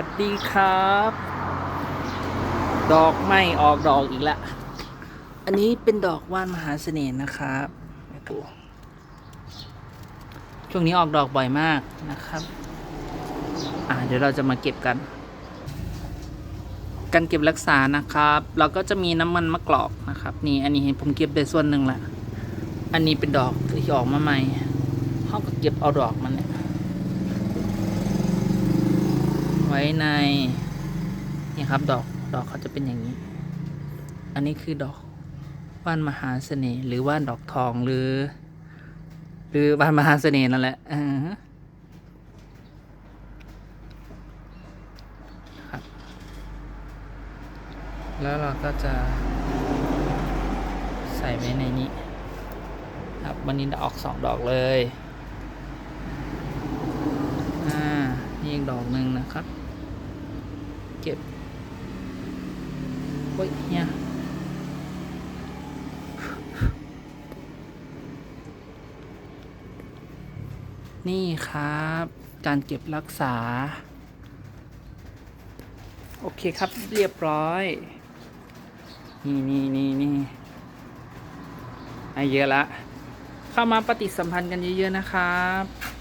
วัสดีครับ ดอกไม่ออกดอกอีกแล้วอันนี้เป็นดอกว่านมหาเสน่ห์นะครับดูช่วงนี้ออกดอกบ่อยมากนะครับ อ่าเดี๋ยวเราจะมาเก็บกัน การเก็บรักษานะครับ เราก็จะมีน้ำมันมะกรอกนะครับ นี่อันนี้เห็นผมเก็บไปส่วนหนึ่งละ อันนี้เป็นดอกที่ออกมาใหม่เขาก็เก็บเอาดอกมันเนี่ย ไว้ในนี่ครับดอกดอกเขาจะเป็นอย่างนี้ อันนี้คือดอกว่านมหาเสน่ห์หรือว่านดอกทองหรือ หรือว่านมหาเสน่ห์นั่นแหละครับ แล้วเราก็จะใส่ไว้ในนี้ ครับวันนี้ออกสองดอกเลยอ่า อีกดอกหนึ่งนะครับ เก็บเฮ้ยเนี่ยนี่ครับ การเก็บรักษา โอเคครับเรียบร้อย นี่นี่นี่นี่ไอะเยอะละ เข้ามาปฏิสัมพันธ์กันเยอะๆนะครับ